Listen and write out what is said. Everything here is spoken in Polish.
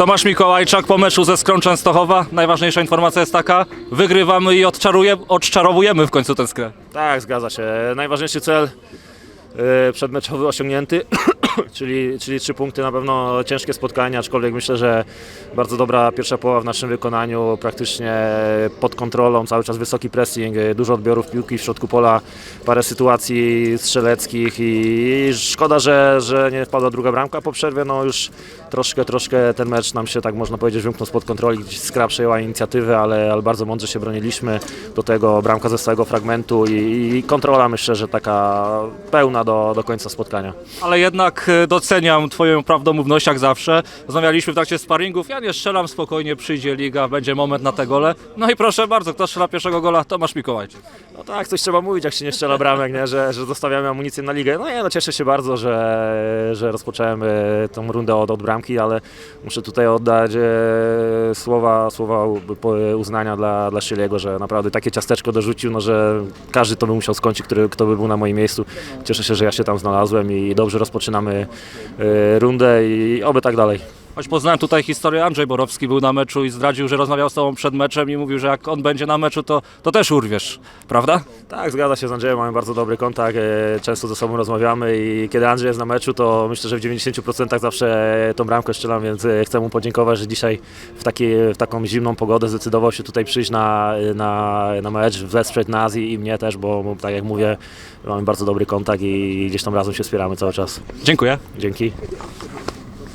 Tomasz Mikołajczak po meczu ze Skrą Częstochowa. Najważniejsza informacja jest taka, wygrywamy i odczarowujemy w końcu tę skrę. Tak, zgadza się. Najważniejszy cel przedmeczowy osiągnięty, czyli, czyli trzy punkty. Na pewno ciężkie spotkanie, aczkolwiek myślę, że bardzo dobra pierwsza połowa w naszym wykonaniu, praktycznie pod kontrolą, cały czas wysoki pressing, dużo odbiorów piłki w środku pola, parę sytuacji strzeleckich i szkoda, że, że nie wpadła druga bramka po przerwie. No już troszkę, troszkę ten mecz nam się, tak można powiedzieć, wymknął spod kontroli. Gdzieś Skra przejęła inicjatywę, ale, ale bardzo mądrze się broniliśmy. Do tego bramka ze stałego fragmentu i, i kontrola myślę, że taka pełna do, do końca spotkania. Ale jednak e, doceniam Twoją prawdomówność jak zawsze. Rozmawialiśmy w trakcie sparingów, ja nie strzelam spokojnie, przyjdzie liga, będzie moment na te gole. No i proszę bardzo, kto strzela pierwszego gola? Tomasz Mikołajczak. No tak, coś trzeba mówić, jak się nie strzela bramek, nie? Że, że zostawiamy amunicję na ligę. No ja no, cieszę się bardzo, że, że rozpocząłem e, tą rundę od, od bramki, ale muszę tutaj oddać e, słowa, słowa uznania dla, dla Szyliego, że naprawdę takie ciasteczko dorzucił, no, że każdy to by musiał skończyć, który, kto by był na moim miejscu. Cieszę się, że ja się tam znalazłem i dobrze rozpoczynamy e, rundę i oby tak dalej. Choć poznałem tutaj historię, Andrzej Borowski był na meczu i zdradził, że rozmawiał z Tobą przed meczem i mówił, że jak on będzie na meczu, to, to też urwiesz, prawda? Tak, zgadza się z Andrzejem, mamy bardzo dobry kontakt, e, często ze sobą rozmawiamy i kiedy Andrzej jest na meczu, to myślę, że w 90% zawsze tą bramkę strzelam, więc e, chcę mu podziękować, że dzisiaj w, taki, w taką zimną pogodę zdecydował się tutaj przyjść na, na, na mecz, wesprzeć nas i, i mnie też, bo bo tak jak mówię, mamy bardzo dobry kontakt i gdzieś tam razem się wspieramy cały czas. Dziękuję. Dzięki.